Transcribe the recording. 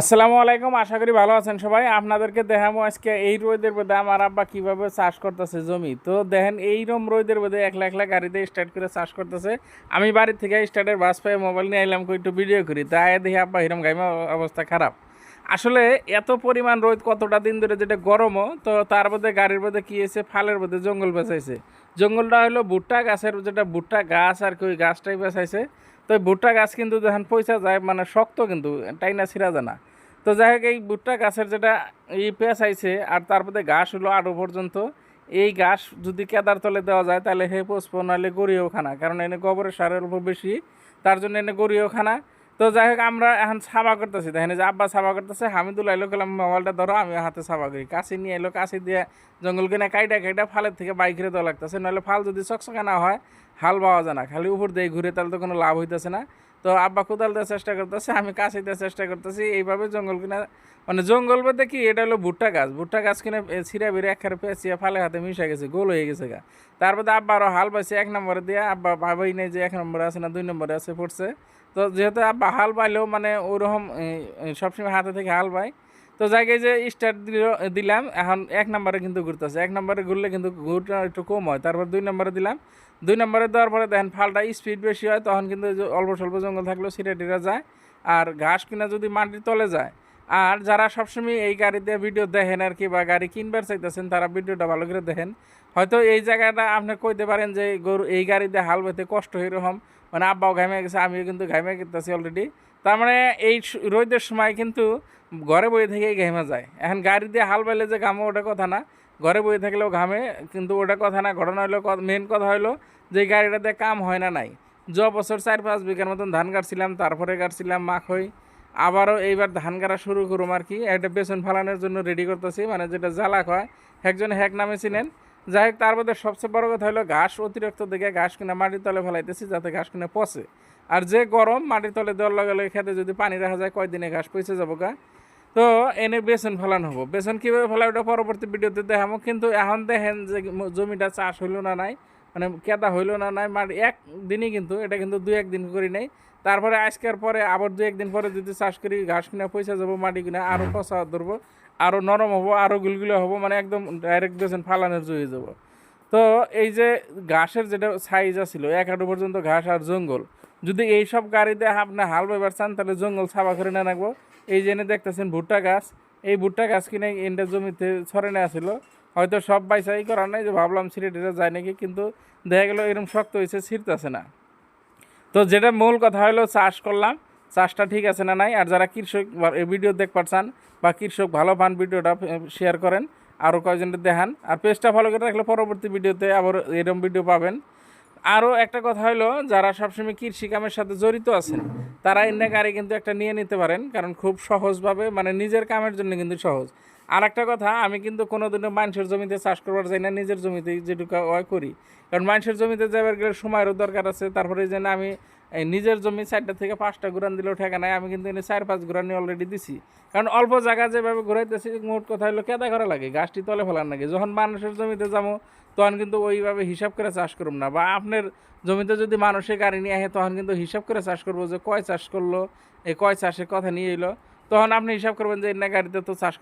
আসসালামু আলাইকুম, আশা করি ভালো আছেন সবাই। আপনাদেরকে দেখাবো আজকে এই রোদের মধ্যে আমার আব্বা কীভাবে চাষ করতেছে জমি। তো দেখেন এইরকম রোদের মধ্যে একলা একলা গাড়িতে স্টার্ট করে চাষ করতেছে। আমি বাড়ি থেকে স্টার্টের বাস পেয়ে মোবাইল নিয়ে এলাম একটু ভিডিও করি। তাই দেখি, আব্বা হিরম গাইমা অবস্থা খারাপ। আসলে এত পরিমাণ রোদ কতটা দিন ধরে যেটা গরমও, তো তার মধ্যে গাড়ির মধ্যে কি হয়েছে? ফালের মধ্যে জঙ্গল বেঁচাইছে। জঙ্গলটা হলো ভুট্টা গাছের যেটা ভুট্টা গাছ আর কি ওই গাছটাই বেঁচাইছে। তো ভুট্টা গাছ কিন্তু যখন পয়সা যায় মানে শক্ত কিন্তু, টাইনা ছিঁড়া যায় না। তো যাই হোক, এই ভুট্টা গাছের যেটা এই পেঁচ আইছে, আর তারপরে ঘাস হলো আরও পর্যন্ত, এই ঘাস যদি কেদার তলে দেওয়া যায়, তাহলে হে পুষ্প নাহলে গড়িয়েও খানা, কারণ এনে গোবরের সারের অল্প বেশি, তার জন্য এনে গড়িয়েও খানা। তো যাই হোক, আমরা এখন সাবা করতেছি, দেখেন যে আব্বা সাবা করতেছে হামিদুল আইলো গেলাম মোবাইলটা ধরো আমি হাতে সাবা করি। কাশি নিয়ে এলো, কাশি দিয়ে জঙ্গল কিনে কাইটা কাইটা, ফালের থেকে বাইক বাইকের দেওয়া লাগতেছে, নাহলে ফাল যদি চকচকা না হয় হাল পাওয়া যায় না। খালি উপর দিয়ে ঘুরে তাহলে তো কোনো লাভ হইতেছে না। তো আব্বা কোদাল দেওয়ার চেষ্টা করতেছে, আমি কাশি দেওয়ার চেষ্টা করতেছি। এইভাবে জঙ্গল কিনা মানে জঙ্গল বলতে কি, এটা হলো ভুট্টা গাছ। ভুট্টা গাছ কিনে ছিঁড়া বেড়ে একখানে পেঁচিয়ে ফালে হাতে মিশে গেছে, গোল হয়ে গেছে গা। তারপরে আব্বা আরও হাল পাইছে, এক নম্বরে দিয়ে আব্বা ভাবাই নেই যে এক নম্বরে আছে না, দুই নম্বরে আছে, পড়ছে। তো যেহেতু আব্বা হাল পাইলেও মানে ওরকম সবসময় হাতে থেকে হাল পায়। তো জায়গায় যে স্টার্ট দিল, দিলাম, এখন এক নম্বরে কিন্তু ঘুরতেছে। এক নম্বরে ঘুরলে কিন্তু ঘুরটা একটু কম হয়। তারপর দুই নম্বরে দিলাম। দুই নম্বরে দেওয়ার পরে দেখেন ফালটা স্পিড বেশি হয়, তখন কিন্তু অল্প স্বল্প জঙ্গল থাকলেও ছিঁড়ে টিড়ে যায়। আর ঘাস কিনা যদি মাটির তলে যায়, আর যারা সবসময় এই গাড়িতে ভিডিও দেখেন আর কি বা গাড়ি কিনবার চাইতেছেন, তারা ভিডিওটা ভালো করে দেখেন। হয়তো এই জায়গাটা আপনি কইতে পারেন যে গরু, এই গাড়িতে হাল বেতে কষ্ট এরকম। মানে আব্বাও ঘামে গেছে, আমিও কিন্তু ঘামে গেতেছি অলরেডি তার মানে এই রোদের সময় কিন্তু ঘরে বয়ে থেকেই ঘেমে যায়। এখন গাড়ি দিয়ে হাল বাইলে যে ঘামে ওটা কথা না। ঘরে বয়ে থাকলেও ঘামে, কিন্তু ওটা কথা না। ঘটনা হলো মেন কথা হলো যে গাড়িটাতে কাম হয় না নাই। য বছর চার পাঁচ বিঘার মতন ধান কাটছিলাম, তারপরে কাটছিলাম মাখই আবারও এইবার ধান কাটা শুরু করুম আর কি। একটা বেসন ফালানোর জন্য রেডি করতেছি মানে যেটা জ্বালা হয় একজন হ্যাক নামে ছিলেন যাই হোক, তার মধ্যে সবচেয়ে বড় কথা হলো ঘাস অতিরিক্ত দিকে ঘাস কিনা মাটির তলে ফেলাইতেছি, যাতে ঘাস কিনা পচে। আর যে গরম মাটির তলে দেওয়ার লগে লগে খেতে যদি পানি রাখা যায়, কয়দিনে ঘাস পচে যাব গা? তো এনে বেসন ফেলানো হব। বেসন কীভাবে ফেলা ওটা পরবর্তী ভিডিওতে দেখাবো। কিন্তু এখন দেখেন যে জমিটা চাষ হইল না নাই মানে কেদা হইল না নাই, মাটি একদিনই কিন্তু, এটা কিন্তু দু একদিন করি নাই। তারপরে আজকের পরে আবার দু একদিন পরে যদি চাষ করি ঘাস কিনা পয়সা যাব মাটি কিনা আরও পচা ধরবো আরও নরম হব আরও গুলগুলো হব মানে একদম ডাইরেক্ট বেসন ফালানের জয়ে যাব। তো এই যে ঘাসের যেটা সাইজ আছিল এক হাঁটু পর্যন্ত ঘাস আর জঙ্গল যদি এই সব গাড়িতে আপনি হাল ব্যবহার চান তাহলে জঙ্গল সাফা করে না রাখব। এই জেনে দেখতেছেন ভুট্টা গাছ এই ভুট্টা গাছ কিনে এন্ডা জমিতে ছড়ে নেওয়া ছিল হয়তো সব বাইসাই করার নাই যে ভাবলাম ছিঁড়ে টিড়ে যায় নাকি কিন্তু দেখা গেলো এরকম শক্ত হয়েছে ছিঁড়তেছে না। তো যেটা মূল কথা হলো চাষ করলাম। চাষটা ঠিক আছে না নাই? আর যারা কৃষক ভিডিও দেখ পাচ্ছেন বা কৃষক ভালো পান ভিডিওটা শেয়ার করেন। আরও কয়েকজনের দেখান। আর পেজটা ফলো করে রাখলে পরবর্তী ভিডিওতে আবার এরম ভিডিও পাবেন। আরও একটা কথা হলো যারা সবসময় কৃষি কামের সাথে জড়িত আছেন, তারা গাড়ি কিন্তু একটা নিয়ে নিতে পারেন, কারণ খুব সহজভাবে মানে নিজের কামের জন্য কিন্তু সহজ। আর একটা কথা, আমি কিন্তু কোনো দিনও মানুষের জমিতে চাষ করবার যাই না, নিজের জমিতে যেটুকু করি। কারণ মানুষের জমিতে যাবার গেলে সময়েরও দরকার আছে, তারপরে যেন আমি এই নিজের জমি চারটা থেকে পাঁচটা ঘুরান দিলেও ঠেকা নাই, আমি কিন্তু এনে চার পাঁচ ঘুরানি অলরেডি দিছি। কারণ অল্প জায়গা যেভাবে ঘুরাইতেছি, মোট কথা হলো কেদা করা লাগে, গাছটি তলে ফেলার লাগে যখন মানুষের জমিতে যাব, তখন কিন্তু ওইভাবে হিসাব করে চাষ করুম না। বা আপনার জমিতে যদি মানুষের গাড়ি নিয়ে আসে তখন কিন্তু হিসাব করে চাষ করব যে কয় চাষ করল, এই কয় চাষের কথা নিয়ে এলো। তখন আপনি হিসাব করবেন যে না, গাড়িতে তো চাষ